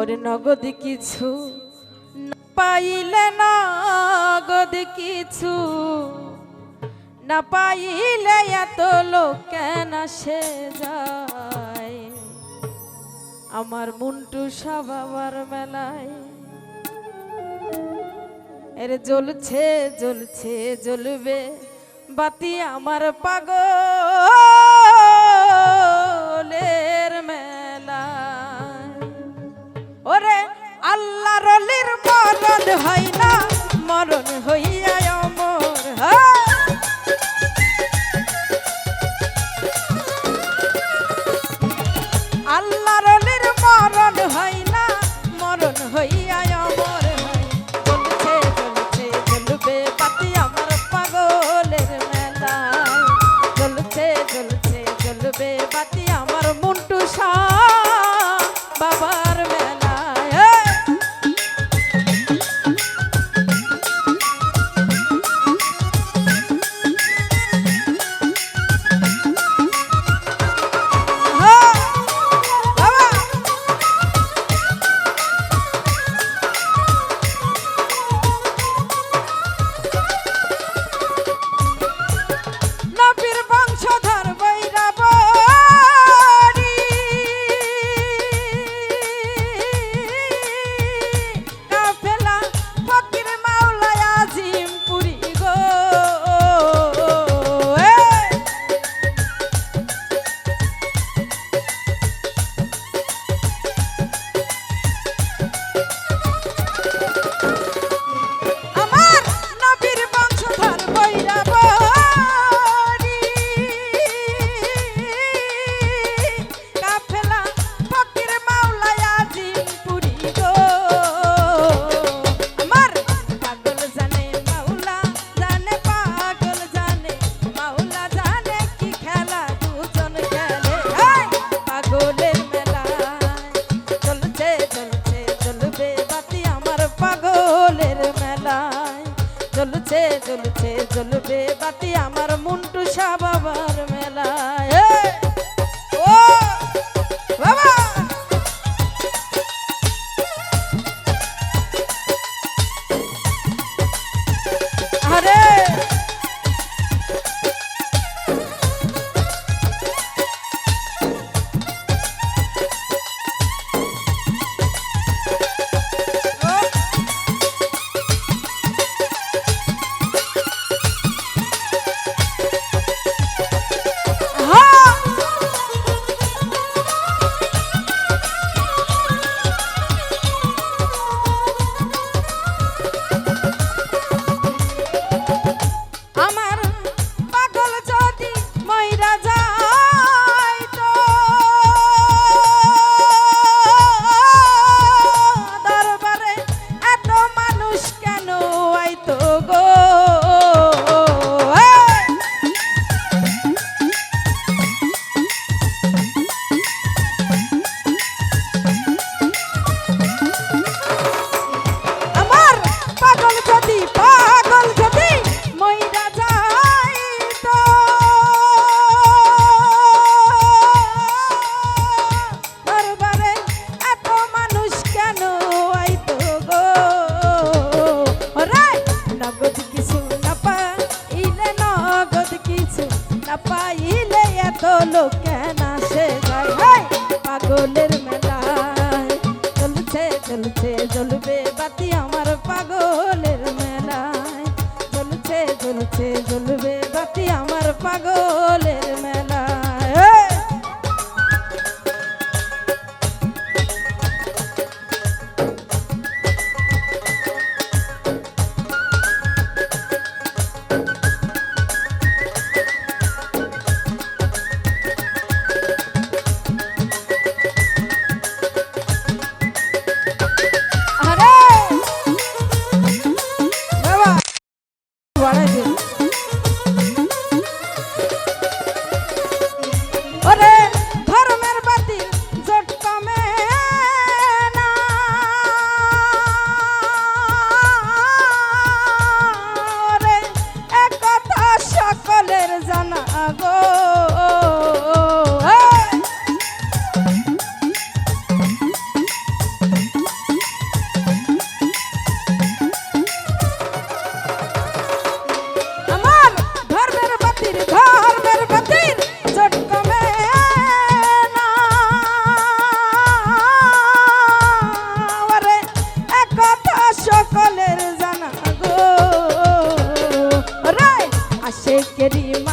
ওরে নগদ কিছু না পাইলে নগদ কিছু। না পাইলে এত লোক কেন সে যায়? আমার মুন্টু সবাবার মেলায়। এর জ্বলছে জ্বলছে, জ্বলবে বাতি আমার পাগলে। জীবন হয় না, মরণ হইয়া অমর আল্লাহর মরণ হয় না, মরণ হইয়া অমর চলছে চলছে চলবে পাতি আমার পাগলের মেলা চলছে চলছে চলবে পাতি আমার মুন্টু সা বাবা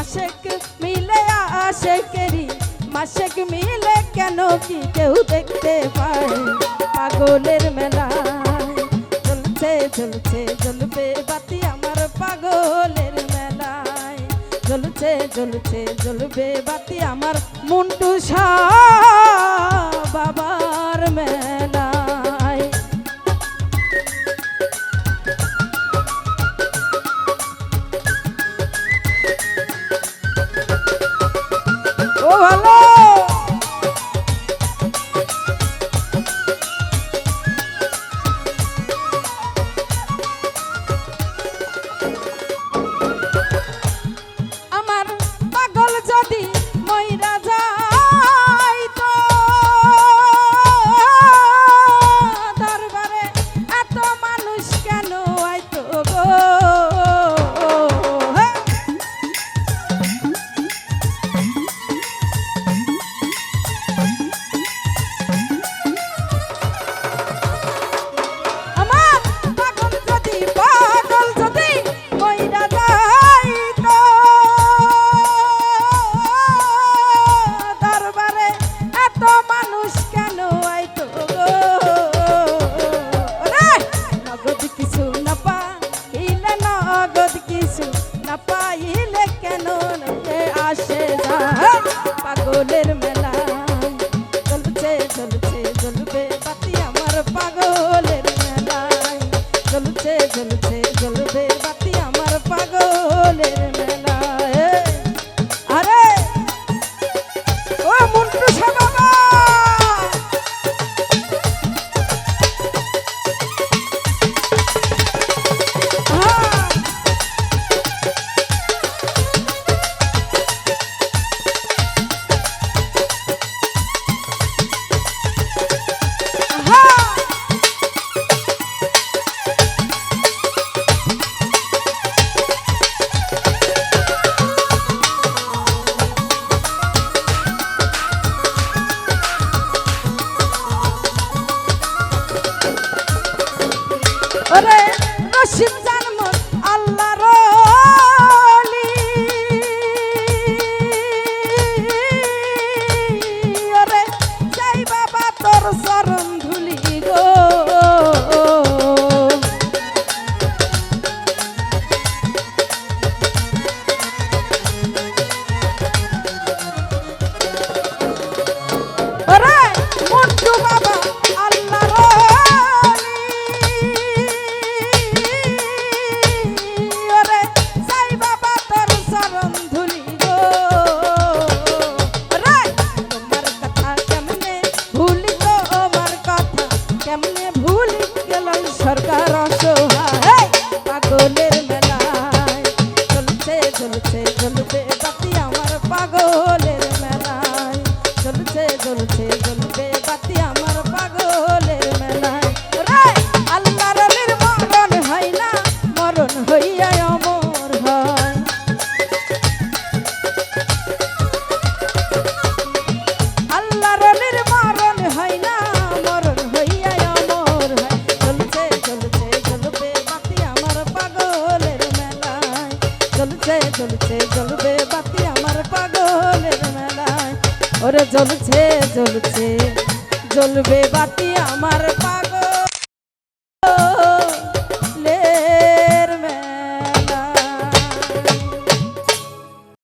মাসেক মিলে আশেকেরি মাসেক মিলে কেন কি কেউ দেখতে পায়? পাগলের মেলা। চলছে চলছে চলবে বাতি আমার পাগলের মেলায়। চলছে চলছে চলবে বাতি আমার মুন্টু সাবার বাবার মেলা falou! জলছে জলছে জলবে বাতি আমার পাগলের মেলায়। ওরে জ্বলছে জ্বলছে জ্বলবে বাতি আমার